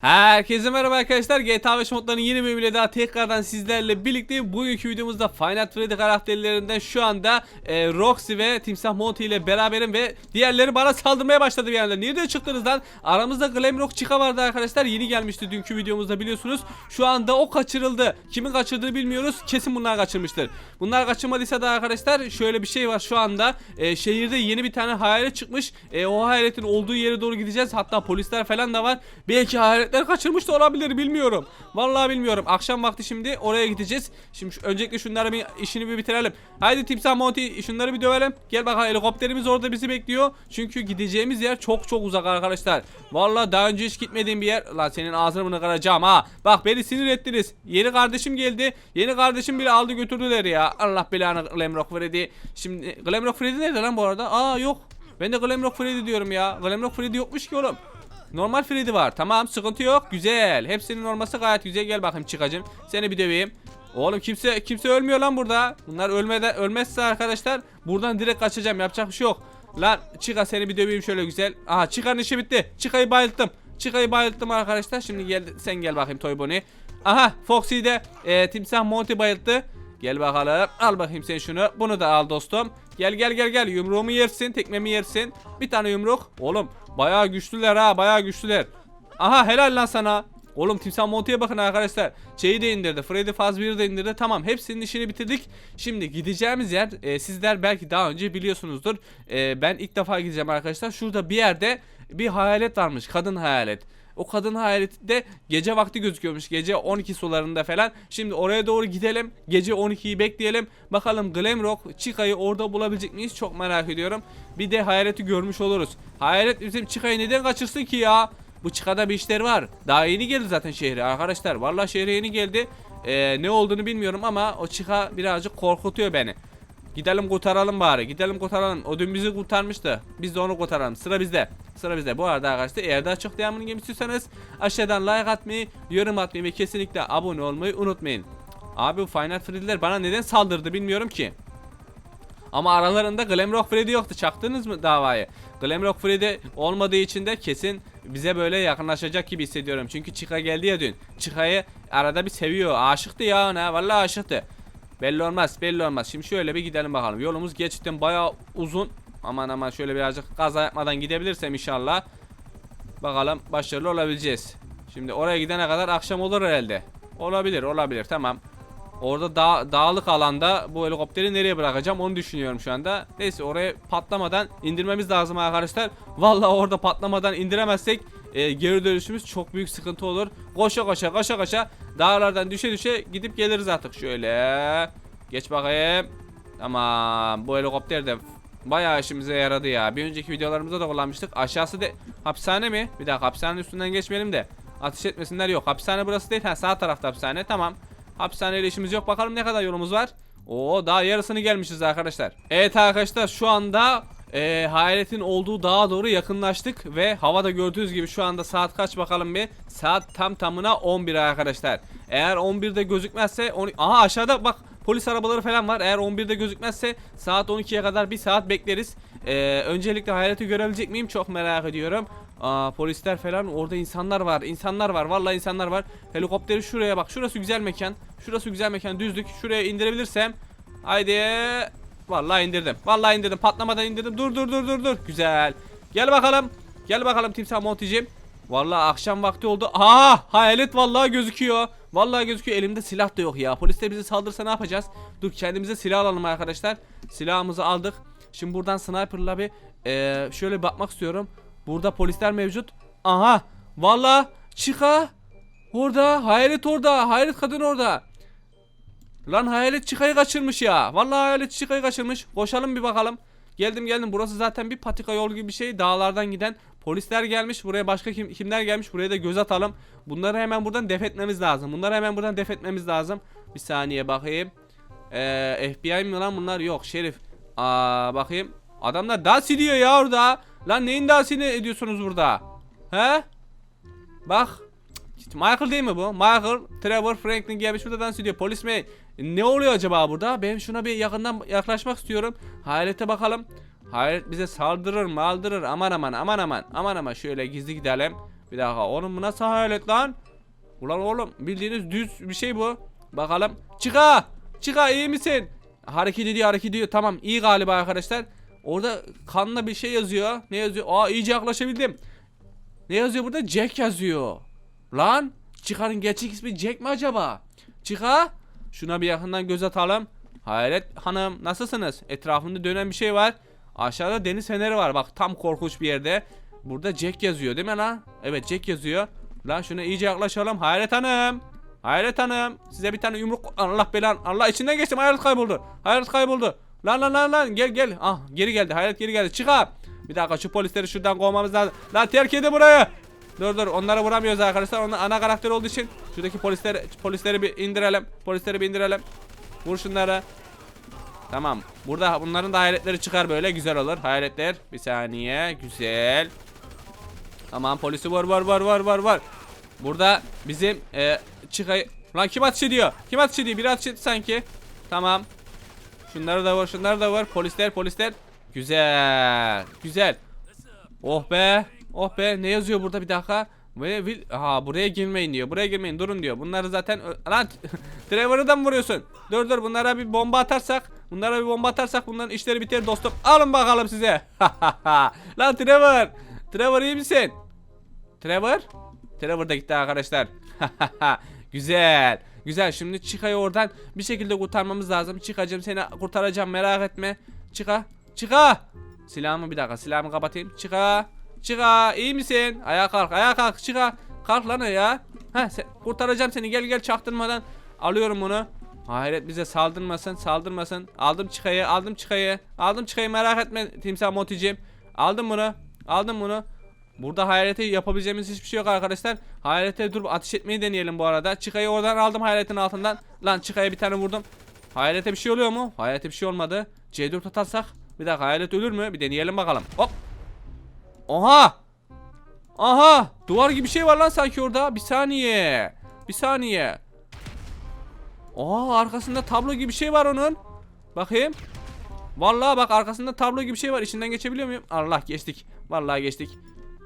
Herkese merhaba arkadaşlar. GTA 5 modlarının yeni bölümüyle daha tekrardan sizlerle birlikteyim. Bugünkü videomuzda Final Freddy karakterlerinden şu anda e, Roxy ve Timsah Monty ile beraberim ve diğerleri bana saldırmaya başladı bir anda. Nerede çıktınız lan? Aramızda Glamrock Chica vardı arkadaşlar. Yeni gelmişti dünkü videomuzda biliyorsunuz. Şu anda o kaçırıldı. Kimin kaçırdığını bilmiyoruz. Kesin bunlar kaçırmıştır. Bunlar kaçırmadıysa da arkadaşlar şöyle bir şey var şu anda. E, şehirde yeni bir tane hayalet çıkmış. E, o hayaletin olduğu yere doğru gideceğiz. Hatta polisler falan da var. Belki hayaletler kaçırmış da olabilir bilmiyorum. Vallahi bilmiyorum. Akşam vakti şimdi oraya gideceğiz. Şimdi şu, öncelikle şunları bir işini bir bitirelim. Haydi Timsah Monty şunları bir dövelim. Gel bakalım helikopterimiz orada bizi bekliyor. Çünkü gideceğimiz yer çok çok uzak arkadaşlar. Vallahi daha önce hiç gitmediğim bir yer. Lan senin ağzını bunu kıracağım ha. Bak beni sinir ettiniz. Yeni kardeşim geldi. Yeni kardeşim bile aldı götürdüler ya. Allah belanı Glamrock Freddy. Şimdi Glamrock Freddy nerede lan bu arada? Aa yok. Ben de Glamrock Freddy diyorum ya. Glamrock Freddy yokmuş ki oğlum. Normal Freddy var. Tamam sıkıntı yok. Güzel. Hepsinin olması gayet güzel. Gel bakayım çıkacım. Seni bir döveyim. Oğlum kimse kimse ölmüyor lan burada. Bunlar ölmeden ölmezse arkadaşlar buradan direkt kaçacağım. Yapacak bir şey yok. Lan Çıka seni bir döveyim şöyle güzel. Aha Çıka'nın işi bitti. Çıka'yı bayılttım. Çıka'yı bayılttım arkadaşlar. Şimdi gel sen gel bakayım Toy Bonnie. Aha Foxy de e, Timsah Monty bayılttı. Gel bakalım. Al bakayım sen şunu. Bunu da al dostum. Gel gel gel gel. Yumruğumu yersin. Tekmemi yersin. Bir tane yumruk. Oğlum bayağı güçlüler ha. Bayağı güçlüler. Aha helal lan sana. Oğlum Timsah Monty'ye bakın arkadaşlar. Şeyi de indirdi. Freddy Fazbear'ı da indirdi. Tamam hepsinin işini bitirdik. Şimdi gideceğimiz yer e, sizler belki daha önce biliyorsunuzdur. E, ben ilk defa gideceğim arkadaşlar. Şurada bir yerde bir hayalet varmış. Kadın hayalet. O kadın hayaleti de gece vakti gözüküyormuş. Gece 12 sularında falan. Şimdi oraya doğru gidelim. Gece 12'yi bekleyelim. Bakalım Glamrock Chica'yı orada bulabilecek miyiz? Çok merak ediyorum. Bir de hayaleti görmüş oluruz. Hayalet bizim Chica'yı neden kaçırsın ki ya? Bu Chica'da bir işler var. Daha yeni geldi zaten şehre arkadaşlar. Vallahi şehre yeni geldi. Ee, ne olduğunu bilmiyorum ama o Chica birazcık korkutuyor beni. Gidelim kurtaralım bari. Gidelim kurtaralım. O dün bizi kurtarmıştı. Biz de onu kurtaralım. Sıra bizde. Sıra bizde. Bu arada arkadaşlar eğer daha çok devamını istiyorsanız aşağıdan like atmayı, yorum atmayı ve kesinlikle abone olmayı unutmayın. Abi bu Final Freddy'ler bana neden saldırdı bilmiyorum ki. Ama aralarında Glamrock Freddy yoktu. Çaktınız mı davayı? Glamrock Freddy olmadığı için de kesin bize böyle yakınlaşacak gibi hissediyorum. Çünkü Chica geldi ya dün. Chica'yı arada bir seviyor. Aşıktı ya ona. Vallahi aşıktı. Belli olmaz belli olmaz. Şimdi şöyle bir gidelim bakalım. Yolumuz gerçekten bayağı uzun. Aman aman şöyle birazcık kaza yapmadan gidebilirsem inşallah. Bakalım başarılı olabileceğiz. Şimdi oraya gidene kadar akşam olur herhalde. Olabilir olabilir tamam. Orada dağ, dağlık alanda bu helikopteri nereye bırakacağım onu düşünüyorum şu anda. Neyse oraya patlamadan indirmemiz lazım arkadaşlar. Vallahi orada patlamadan indiremezsek e, geri dönüşümüz çok büyük sıkıntı olur. Koşa koşa koşa koşa dağlardan düşe düşe gidip geliriz artık şöyle. Geç bakayım. Tamam bu helikopter de bayağı işimize yaradı ya. Bir önceki videolarımızda da kullanmıştık. Aşağısı de hapishane mi? Bir dakika hapishanenin üstünden geçmeyelim de. Ateş etmesinler yok. Hapishane burası değil. Ha sağ tarafta hapishane. Tamam. Hapishaneyle işimiz yok. Bakalım ne kadar yolumuz var. Oo daha yarısını gelmişiz arkadaşlar. Evet arkadaşlar şu anda e, hayaletin olduğu dağa doğru yakınlaştık ve havada gördüğünüz gibi şu anda saat kaç bakalım bir. Saat tam tamına 11 arkadaşlar. Eğer 11'de gözükmezse on... aha aşağıda bak polis arabaları falan var. Eğer 11'de gözükmezse saat 12'ye kadar bir saat bekleriz. E, öncelikle hayaleti görebilecek miyim çok merak ediyorum. Aa, polisler falan orada insanlar var insanlar var vallahi insanlar var. Helikopteri şuraya bak şurası güzel mekan şurası güzel mekan düzlük şuraya indirebilirsem haydi vallahi indirdim vallahi indirdim patlamadan indirdim dur dur dur dur dur güzel. Gel bakalım gel bakalım timsah monticim. Vallahi akşam vakti oldu aa hayalet vallahi gözüküyor vallahi gözüküyor. Elimde silah da yok ya polisler bizi saldırsa ne yapacağız? Dur kendimize silah alalım arkadaşlar silahımızı aldık. Şimdi buradan sniperla bir eee, şöyle bakmak istiyorum Burada polisler mevcut. Aha. Valla. Çıka. Orada. Hayalet orada. Hayalet kadın orada. Lan hayalet çıkayı kaçırmış ya. Vallahi hayalet çıkayı kaçırmış. Koşalım bir bakalım. Geldim geldim. Burası zaten bir patika yol gibi bir şey. Dağlardan giden. Polisler gelmiş. Buraya başka kim, kimler gelmiş. Buraya da göz atalım. Bunları hemen buradan def etmemiz lazım. Bunları hemen buradan def etmemiz lazım. Bir saniye bakayım. Ee, FBI mi lan bunlar? Yok şerif. Aa bakayım. Adamlar dans ediyor ya orada. Lan neyin dansını ediyorsunuz burada? He? Bak. Michael değil mi bu? Michael, Trevor, Franklin gelmiş burada dans ediyor. Polis mi? Ne oluyor acaba burada? Ben şuna bir yakından yaklaşmak istiyorum. Hayalete bakalım. Hayalet bize saldırır mı? Aldırır. Aman aman aman aman. Aman aman şöyle gizli gidelim. Bir dakika oğlum bu nasıl hayalet lan? Ulan oğlum bildiğiniz düz bir şey bu. Bakalım. Çıka! Çıka iyi misin? Hareket ediyor hareket ediyor. Tamam iyi galiba arkadaşlar. Orada kanla bir şey yazıyor. Ne yazıyor? Aa iyice yaklaşabildim. Ne yazıyor burada? Jack yazıyor. Lan Çıkar'ın gerçek ismi Jack mi acaba? Çıka şuna bir yakından göz atalım. Hayret hanım nasılsınız? Etrafında dönen bir şey var. Aşağıda deniz feneri var bak tam korkunç bir yerde. Burada Jack yazıyor değil mi lan? Evet Jack yazıyor. Lan şuna iyice yaklaşalım. Hayret hanım. Hayret hanım. Size bir tane yumruk Allah belan. Allah içinden geçtim. Hayret kayboldu. Hayret kayboldu. Lan lan lan lan gel gel. Ah geri geldi. Hayret geri geldi. Çık abi. Bir dakika şu polisleri şuradan kovmamız lazım. Lan terk edin burayı. Dur dur onları vuramıyoruz arkadaşlar. Onlar ana karakter olduğu için şuradaki polisleri polisleri bir indirelim. Polisleri bir indirelim. Vur şunları. Tamam. Burada bunların da hayaletleri çıkar böyle güzel olur. Hayaletler. Bir saniye. Güzel. Tamam polisi vur vur vur vur vur vur. Burada bizim e, çıkay... Lan kim ateş ediyor? Kim ateş ediyor? Biri ateş etti sanki. Tamam. Şunları da vur şunları da vur. Polisler polisler. Güzel. Güzel. Oh be. Oh be. Ne yazıyor burada bir dakika? Ve vil ha buraya girmeyin diyor. Buraya girmeyin durun diyor. Bunları zaten lan Trevor'ı da mı vuruyorsun? Dur dur bunlara bir bomba atarsak, bunlara bir bomba atarsak bunların işleri biter dostum. Alın bakalım size. lan Trevor. Trevor iyi misin? Trevor? Trevor da gitti arkadaşlar. Güzel. Güzel. Şimdi Chica'yı oradan bir şekilde kurtarmamız lazım. Chica'cığım seni kurtaracağım merak etme. Chica. Chica. Silahımı bir dakika. Silahımı kapatayım. Chica. Chica. iyi misin? Ayağa kalk. Ayağa kalk. Chica. Kalk lan ya. Ha sen, kurtaracağım seni. Gel gel çaktırmadan. Alıyorum bunu. Hayret bize saldırmasın. Saldırmasın. Aldım Chica'yı. Aldım Chica'yı. Aldım Chica'yı merak etme. Timsah Moticim. Aldım bunu. Aldım bunu. Burada hayalete yapabileceğimiz hiçbir şey yok arkadaşlar. Hayalete dur ateş etmeyi deneyelim bu arada. Çıkayı oradan aldım hayaletin altından. Lan çıkaya bir tane vurdum. Hayalete bir şey oluyor mu? Hayalete bir şey olmadı. C4 atarsak. Bir dakika hayalet ölür mü? Bir deneyelim bakalım. Hop. Oha. Aha. Duvar gibi bir şey var lan sanki orada. Bir saniye. Bir saniye. Aa arkasında tablo gibi bir şey var onun. Bakayım. Vallahi bak arkasında tablo gibi bir şey var. İçinden geçebiliyor muyum? Allah geçtik. Vallahi geçtik.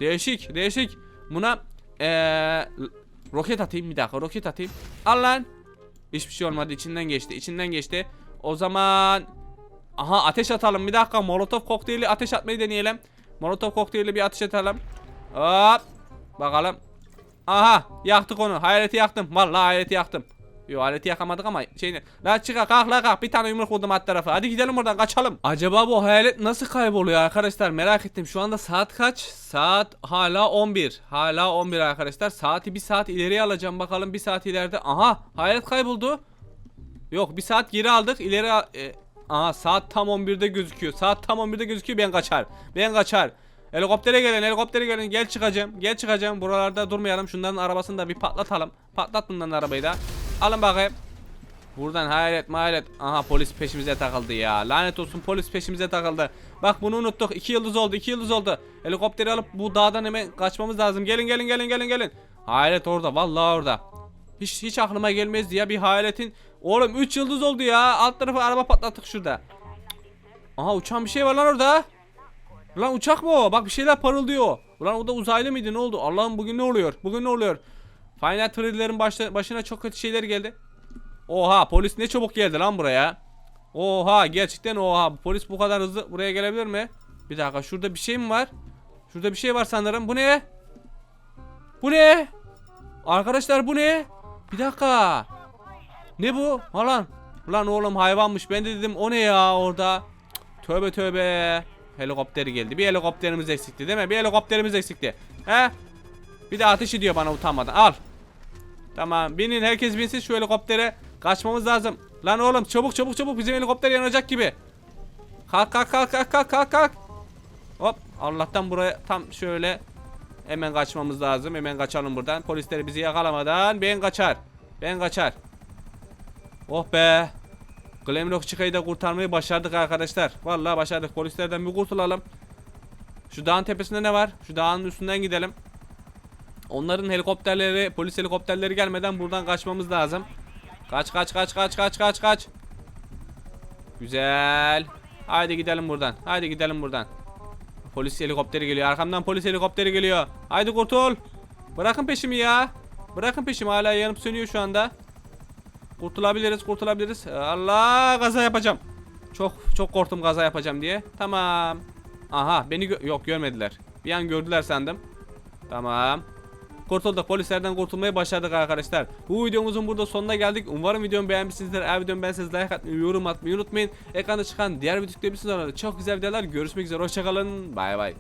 Değişik, değişik. Buna eee roket atayım bir dakika. Roket atayım. Al lan. Hiçbir şey olmadı. içinden geçti. içinden geçti. O zaman Aha ateş atalım. Bir dakika. Molotov kokteyli ateş atmayı deneyelim. Molotov kokteyli bir ateş atalım. Hop. Bakalım. Aha yaktık onu. Hayaleti yaktım. Vallahi hayaleti yaktım. Yo aleti yakamadık ama şeyini. La çıka kalk la kalk bir tane yumruk vurdum alt tarafa. Hadi gidelim buradan kaçalım. Acaba bu hayalet nasıl kayboluyor arkadaşlar merak ettim. Şu anda saat kaç? Saat hala 11. Hala 11 arkadaşlar. Saati bir saat ileriye alacağım bakalım bir saat ileride. Aha hayalet kayboldu. Yok bir saat geri aldık ileri e, Aha saat tam 11'de gözüküyor. Saat tam 11'de gözüküyor ben kaçar. Ben kaçar. Helikoptere gelin helikoptere gelin gel çıkacağım gel çıkacağım buralarda durmayalım şunların arabasını da bir patlatalım patlat bunların arabayı da alın bakayım. Buradan hayalet mahalet aha polis peşimize takıldı ya. Lanet olsun polis peşimize takıldı. Bak bunu unuttuk. 2 yıldız oldu 2 yıldız oldu. Helikopteri alıp bu dağdan hemen kaçmamız lazım. Gelin gelin gelin gelin gelin. Hayalet orada vallahi orada. Hiç, hiç aklıma gelmezdi ya bir hayaletin. Oğlum 3 yıldız oldu ya. Alt tarafı araba patlattık şurada. Aha uçan bir şey var lan orada. Lan uçak mı o? Bak bir şeyler parıldıyor. Ulan o da uzaylı mıydı? Ne oldu? Allah'ım bugün ne oluyor? Bugün ne oluyor? Final başta, başına çok kötü şeyler geldi. Oha polis ne çabuk geldi lan buraya. Oha gerçekten oha. Polis bu kadar hızlı buraya gelebilir mi? Bir dakika şurada bir şey mi var? Şurada bir şey var sanırım. Bu ne? Bu ne? Arkadaşlar bu ne? Bir dakika. Ne bu? Ha lan. Lan oğlum hayvanmış. Ben de dedim o ne ya orada? Cık, Tövbe tövbe. Helikopteri geldi. Bir helikopterimiz eksikti değil mi? Bir helikopterimiz eksikti. He? Bir de ateş ediyor bana utanmadan. Al. Tamam. Binin herkes binsin şu helikoptere. Kaçmamız lazım. Lan oğlum çabuk çabuk çabuk bizim helikopter yanacak gibi. Kalk kalk kalk kalk kalk kalk kalk. Hop. Allah'tan buraya tam şöyle hemen kaçmamız lazım. Hemen kaçalım buradan. Polisleri bizi yakalamadan ben kaçar. Ben kaçar. Oh be. Glamrock çıkayı da kurtarmayı başardık arkadaşlar. Vallahi başardık. Polislerden bir kurtulalım. Şu dağın tepesinde ne var? Şu dağın üstünden gidelim. Onların helikopterleri, polis helikopterleri gelmeden buradan kaçmamız lazım. Kaç kaç kaç kaç kaç kaç kaç. Güzel. Haydi gidelim buradan. Haydi gidelim buradan. Polis helikopteri geliyor. Arkamdan polis helikopteri geliyor. Haydi kurtul. Bırakın peşimi ya. Bırakın peşimi hala yanıp sönüyor şu anda. Kurtulabiliriz kurtulabiliriz. Allah gaza yapacağım. Çok çok korktum gaza yapacağım diye. Tamam. Aha beni gö- yok görmediler. Bir an gördüler sandım. Tamam. Kurtulduk. Polislerden kurtulmayı başardık arkadaşlar. Bu videomuzun burada sonuna geldik. Umarım videomu beğenmişsinizdir. Eğer videomu beğenseniz like atmayı, yorum atmayı unutmayın. Ekranda çıkan diğer video tıklayabilirsiniz. Orada çok güzel videolar. Görüşmek üzere. Hoşçakalın. Bay bay.